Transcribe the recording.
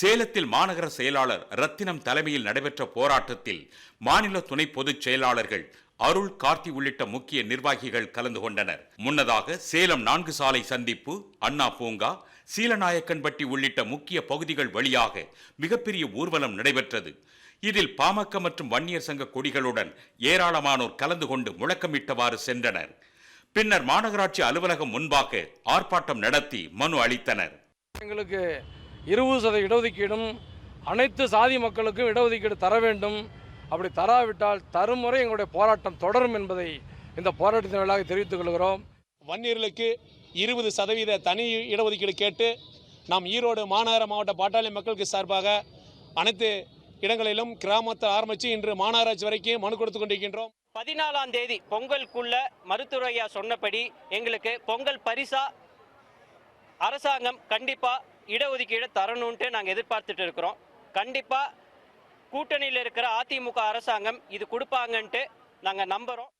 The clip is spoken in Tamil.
சேலத்தில் மாநகர செயலாளர் ரத்தினம் தலைமையில் நடைபெற்ற போராட்டத்தில் மாநில துணை பொதுச் செயலாளர்கள் அருள் கார்த்தி உள்ளிட்ட முக்கிய நிர்வாகிகள் கலந்து கொண்டனர். முன்னதாக சேலம் நான்கு சாலை சந்திப்பு அண்ணா பூங்கா சீலநாயக்கன்பட்டி உள்ளிட்ட முக்கிய பகுதிகள் வழியாக மிகப்பெரிய ஊர்வலம் நடைபெற்றது. இதில் பாமக மற்றும் வன்னியர் சங்க கொடிகளுடன் ஏராளமானோர் கலந்து கொண்டு முழக்கமிட்டவாறு சென்றனர். பின்னர் மாநகராட்சி அலுவலகம் முன்பாக ஆர்ப்பாட்டம் நடத்தி மனு அளித்தனர். எங்களுக்கு இருபது சதவீத இடஒதுக்கீடும் அனைத்து சாதி மக்களுக்கும் இடஒதுக்கீடு தர வேண்டும். அப்படி தராவிட்டால் தருமுறை எங்களுடைய போராட்டம் தொடரும் என்பதை இந்த போராட்டத்தின் வழியாக தெரிவித்துக் கொள்கிறோம். வன்னியர்களுக்கு இருபது சதவீத தனி இடஒதுக்கீடு கேட்டு நாம் ஈரோடு மாநகர மாவட்ட பாட்டாளி மக்களுக்கு சார்பாக அனைத்து இடங்களிலும் கிராமத்தை ஆரம்பித்து இன்று மாநகராட்சி வரைக்கும் மனு கொடுத்து கொண்டிருக்கின்றோம். பதினாலாம் தேதி பொங்கலுக்குள்ள மருத்துவரையா சொன்னபடி எங்களுக்கு பொங்கல் பரிசா அரசாங்கம் கண்டிப்பா இடஒதுக்கீடை தரணும்ட்டு நாங்கள் எதிர்பார்த்துட்டு இருக்கிறோம். கண்டிப்பாக கூட்டணியில் இருக்கிற அதிமுக அரசாங்கம் இது கொடுப்பாங்கன்ட்டு நாங்கள் நம்புகிறோம்